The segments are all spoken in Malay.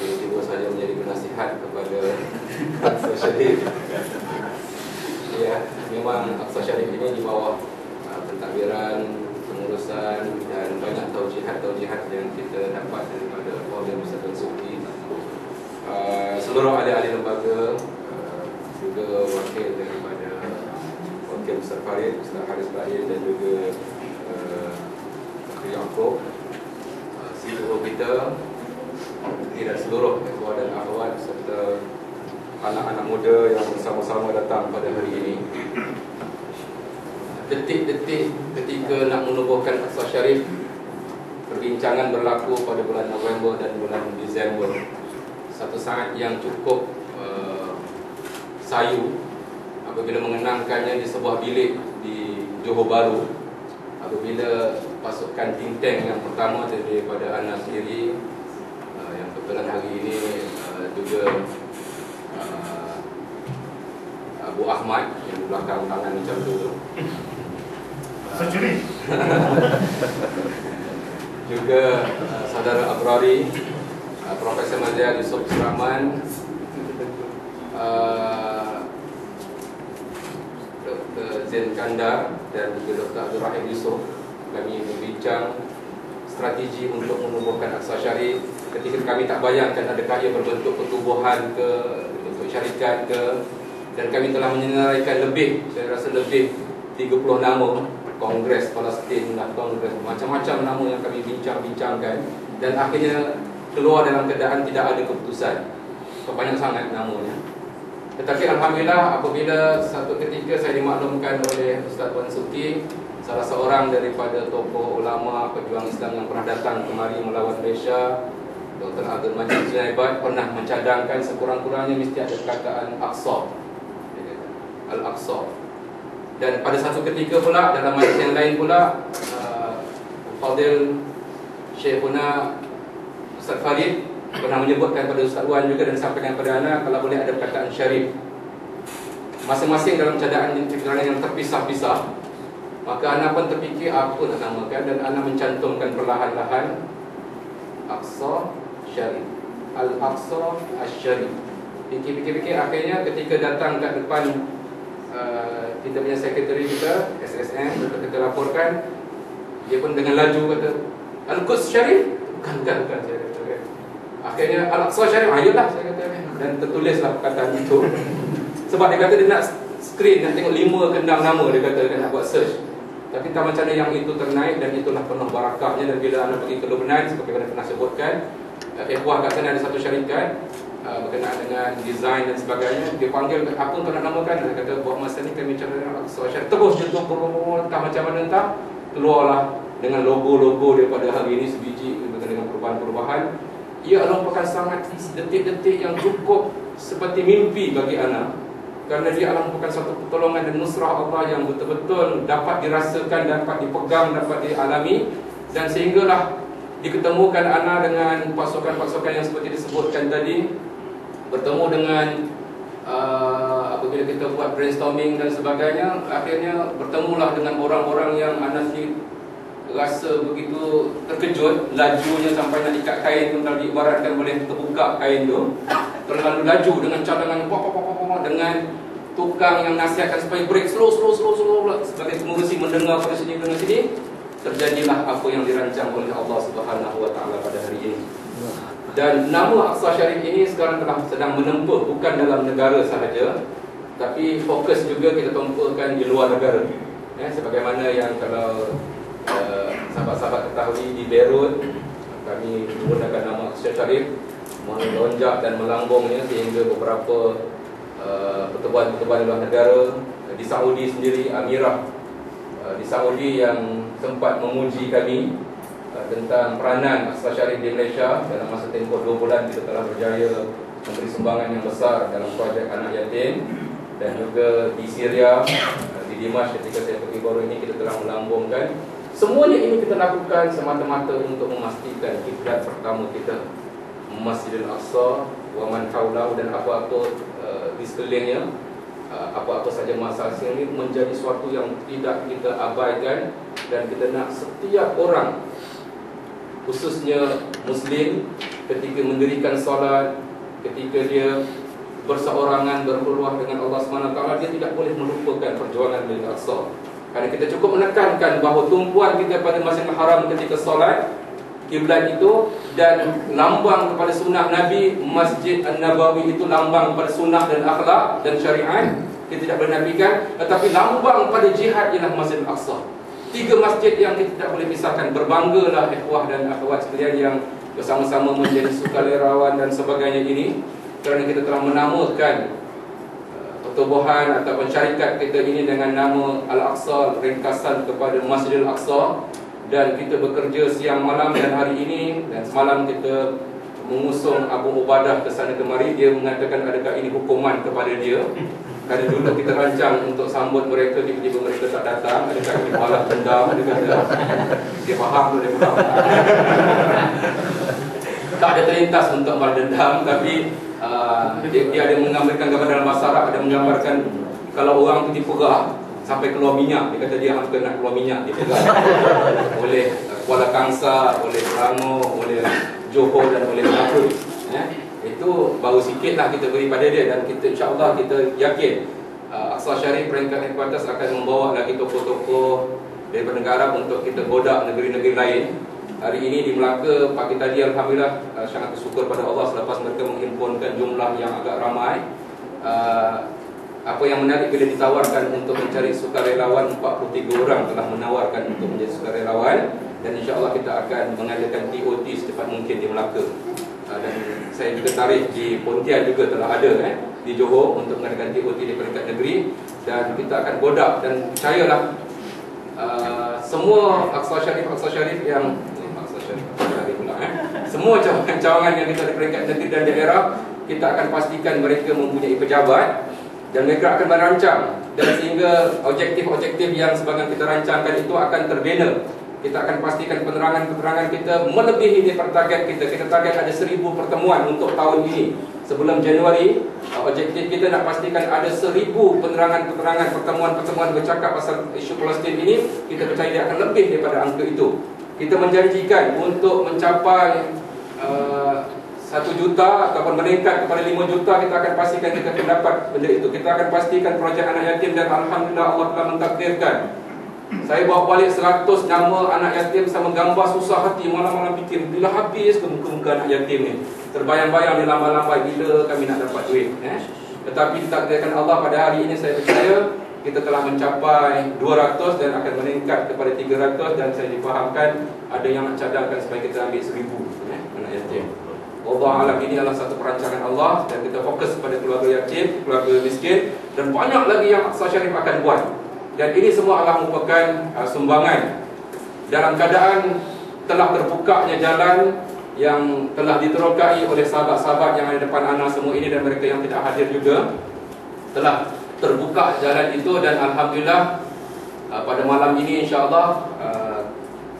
tiba-tiba saja menjadi penasihat kepada Aqsa Sharif Ya, memang Aqsa Sharif ini di bawah uh, pentadbiran, pengurusan dan banyak taujihat-taujihat yang kita dapat daripada Ustaz Tan Suki uh, Seluruh ahli-ahli lembaga uh, juga wakil daripada Wakil Ustaz Farid, Ustaz Haris Bahir dan juga uh. Yaakob uh, CEO kita dan seluruh ikhwan dan akhwat serta anak-anak muda yang bersama-sama datang pada hari ini. Detik-detik ketika nak menubuhkan Aqsa Syarif, perbincangan berlaku pada bulan November dan bulan Disember. Satu saat yang cukup uh, sayu apabila mengenangkannya di sebuah bilik di Johor Bahru apabila pasukan think tank yang pertama daripada Ana sendiri kebetulan hari ini uh, juga uh, Abu Ahmad yang belakang tangan macam tu Sencuri. juga uh, saudara Abrari uh, Profesor Mazhar Yusof Suraman uh, Dr. Zain Kandar dan juga Dr. Abdul Rahim Yusof kami berbincang strategi untuk menumbuhkan Aqsa Syarif. Ketika kami tak bayangkan adakah ia berbentuk pertubuhan ke bentuk syarikat ke dan kami telah menyenaraikan lebih saya rasa lebih 30 nama Kongres Palestin dan Kongres macam-macam nama yang kami bincang-bincangkan. Dan akhirnya keluar dalam keadaan tidak ada keputusan. Banyak sangat namanya. Tetapi Alhamdulillah apabila satu ketika saya dimaklumkan oleh Ustaz Wan Suki Salah seorang daripada tokoh ulama pejuang Islam yang pernah datang kemari melawan Malaysia Dr. Abdul Majid Sunaibat pernah mencadangkan sekurang-kurangnya mesti ada perkataan Aqsa. Al-Aqsa. Dan pada satu ketika pula dalam majlis yang lain pula uh, Fadil Syekhuna Ustaz Farid pernah menyebutkan pada Ustaz Wan juga dan sampaikan kepada anak kalau boleh ada perkataan syarif. Masing-masing dalam cadaan yang terpisah-pisah maka anak pun terfikir apa nak namakan dan anak mencantumkan perlahan-lahan. Aqsa Syarif. Al-Aqsa Al-Syarif Fikir-fikir akhirnya ketika datang kat depan uh, kita punya sekretari kita SSN kita laporkan dia pun dengan laju kata Al-Quds Syarif? Bukan bukan bukan saya kata kan. Akhirnya Al-Aqsa Syarif ayolah saya kata kan. Dan tertulislah perkataan itu. Sebab dia kata dia nak screen nak tengok lima ke enam nama dia kata dia nak buat search tapi tak macam mana yang itu ternaik dan itulah penuh barakahnya dan bila anda pergi ke Lebanon seperti mana pernah sebutkan Ikhwah kat sana ada satu syarikat uh, berkenaan dengan design dan sebagainya. Dia panggil apa kau nak namakan? Dia kata buat masa ni kami cakap dengan Aqsa Syarif terus dia tu entah macam mana entah keluarlah dengan logo-logo daripada hari ini sebiji dengan perubahan-perubahan. Ia merupakan sangat detik-detik yang cukup seperti mimpi bagi anak kerana dia adalah merupakan satu pertolongan dan nusrah Allah yang betul-betul dapat dirasakan, dapat dipegang, dapat dialami. Dan sehinggalah diketemukan anak dengan pasukan-pasukan yang seperti disebutkan tadi. Bertemu dengan uh, apabila kita buat brainstorming dan sebagainya akhirnya bertemulah dengan orang-orang yang anak rasa begitu terkejut lajunya sampai nak ikat kain tu kalau diibaratkan boleh terbuka kain tu. Terlalu laju dengan cadangan pop pop pop pop dengan tukang yang nasihatkan supaya break slow slow slow slow sebagai pengurusi mendengar pada sini dengan sini terjadilah apa yang dirancang oleh Allah Subhanahu wa taala pada hari ini. Dan nama Aqsa Syarif ini sekarang telah sedang menempuh bukan dalam negara sahaja tapi fokus juga kita tempurkan di luar negara. Ya, sebagaimana yang kalau sahabat-sahabat ketahui di Beirut kami menggunakan nama Aqsa Syarif melonjak dan melambungnya sehingga beberapa uh, pertemuan-pertemuan di luar negara di Saudi sendiri Amirah uh, di Saudi yang sempat memuji kami uh, tentang peranan Aqsa Syarif di Malaysia dalam masa tempoh 2 bulan kita telah berjaya memberi sumbangan yang besar dalam projek anak yatim dan juga di Syria di Dimash ketika saya pergi baru ini kita telah melambungkan semuanya ini kita lakukan semata-mata untuk memastikan kiblat pertama kita Masjidil Aqsa wa man haulahu dan apa-apa uh, di sekelilingnya uh, apa-apa saja masalah ini menjadi suatu yang tidak kita abaikan dan kita nak setiap orang khususnya muslim ketika mendirikan solat ketika dia berseorangan berpeluang dengan Allah SWT dia tidak boleh melupakan perjuangan Masjid Al-Aqsa kerana kita cukup menekankan bahawa tumpuan kita pada Masjidil Haram ketika solat kiblat itu dan lambang kepada sunnah Nabi Masjid An-Nabawi itu lambang kepada sunnah dan akhlak dan syariat kita tidak boleh nafikan. Tetapi lambang pada jihad ialah Masjid Al-Aqsa. Tiga masjid yang kita tidak boleh pisahkan. Berbanggalah ikhwah dan akhwat sekalian yang bersama-sama menjadi sukarelawan dan sebagainya ini. Kerana kita telah menamakan pertubuhan atau syarikat kita ini dengan nama Al-Aqsa ringkasan kepada Masjidil Aqsa. Dan kita bekerja siang malam dan hari ini. Dan semalam kita mengusung Abu Ubadah ke sana kemari. Dia mengatakan adakah ini hukuman kepada dia. Kerana dulu kita rancang untuk sambut mereka tiba-tiba mereka tak datang. Adakah ini balas dendam? Dia kata dia faham dia faham. Tak ada terlintas untuk balas dendam tapi uh, dia, dia ada menggambarkan gambar dalam bahasa Arab ada menggambarkan kalau orang tu diperah sampai keluar minyak dia kata dia hampir nak keluar minyak dia kata oleh Kuala Kangsa oleh Selangor oleh Johor dan oleh Melaka eh? itu baru sikit lah kita beri pada dia dan kita insyaAllah kita yakin uh, Aqsa Syarif peringkat headquarters akan membawa lagi tokoh-tokoh daripada negara untuk kita godak negeri-negeri lain Hari ini di Melaka, pagi tadi Alhamdulillah uh, sangat bersyukur pada Allah selepas mereka menghimpunkan jumlah yang agak ramai. Uh, Apa yang menarik bila ditawarkan untuk mencari sukarelawan 43 orang telah menawarkan untuk menjadi sukarelawan. Dan insya Allah kita akan mengadakan TOT secepat mungkin di Melaka. Uh, Dan saya juga tarikh di Pontian juga telah ada eh, di Johor untuk mengadakan TOT di peringkat negeri. Dan kita akan godak dan percayalah uh, semua Aqsa Syarif, Aqsa Syarif yang Eh? Semua cawangan-cawangan yang kita ada peringkat negeri dan daerah Kita akan pastikan mereka mempunyai pejabat Dan mereka akan merancang Dan sehingga objektif-objektif yang sebagian kita rancangkan itu akan terbina. Kita akan pastikan penerangan-penerangan kita melebihi daripada target kita. Kita target ada seribu pertemuan untuk tahun ini. Sebelum Januari Objektif kita nak pastikan ada seribu penerangan-penerangan pertemuan-pertemuan bercakap pasal isu Palestin ini Kita percaya dia akan lebih daripada angka itu. Kita menjanjikan untuk mencapai uh, satu juta ataupun meningkat kepada lima juta kita akan pastikan kita akan dapat benda itu kita akan pastikan projek anak yatim dan Alhamdulillah Allah telah mentakdirkan saya bawa balik seratus nama anak yatim sama gambar susah hati malam-malam fikir bila habis ke muka-muka anak yatim ni terbayang-bayang di lambai-lambai bila kami nak dapat duit eh? tetapi ditakdirkan Allah pada hari ini saya percaya kita telah mencapai 200 dan akan meningkat kepada 300 dan saya difahamkan ada yang nak cadangkan supaya kita ambil 1000 eh, anak yatim. Allah alam ini adalah satu perancangan Allah dan kita fokus kepada keluarga yatim, keluarga miskin dan banyak lagi yang Aqsa Syarif akan buat. Dan ini semua adalah merupakan uh, sumbangan dalam keadaan telah terbukanya jalan yang telah diterokai oleh sahabat-sahabat yang ada depan anak semua ini dan mereka yang tidak hadir juga telah terbuka jalan itu dan Alhamdulillah uh, pada malam ini insyaAllah uh,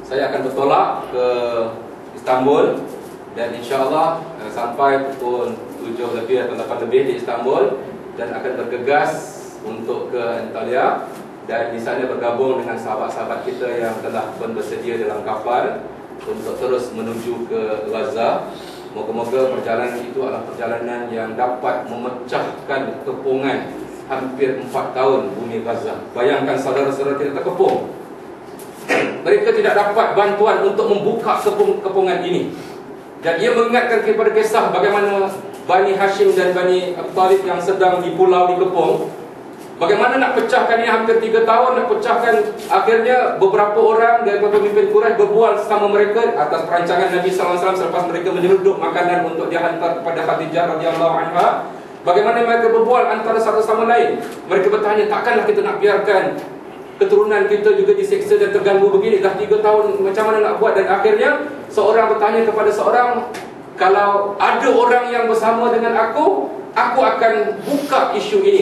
saya akan bertolak ke Istanbul dan insyaAllah sampai pukul 7 lebih atau 8 lebih di Istanbul dan akan bergegas untuk ke Antalya dan di sana bergabung dengan sahabat-sahabat kita yang telah pun bersedia dalam kapal untuk terus menuju ke Gaza. Moga-moga perjalanan itu adalah perjalanan yang dapat memecahkan kepungan hampir 4 tahun bumi Gaza. Bayangkan saudara-saudara kita terkepung. Mereka tidak dapat bantuan untuk membuka kepung kepungan ini. Dan ia mengingatkan kepada kisah bagaimana Bani Hashim dan Bani Talib yang sedang di pulau dikepung. Bagaimana nak pecahkan ini hampir 3 tahun nak pecahkan. Akhirnya beberapa orang dari pemimpin Quraisy berbual sama mereka atas perancangan Nabi SAW selepas mereka menyelundup makanan untuk dihantar kepada Khadijah radhiyallahu anha Bagaimana mereka berbual antara satu sama lain Mereka bertanya takkanlah kita nak biarkan Keturunan kita juga diseksa dan terganggu begini Dah tiga tahun macam mana nak buat Dan akhirnya seorang bertanya kepada seorang kalau ada orang yang bersama dengan aku, aku akan buka isu ini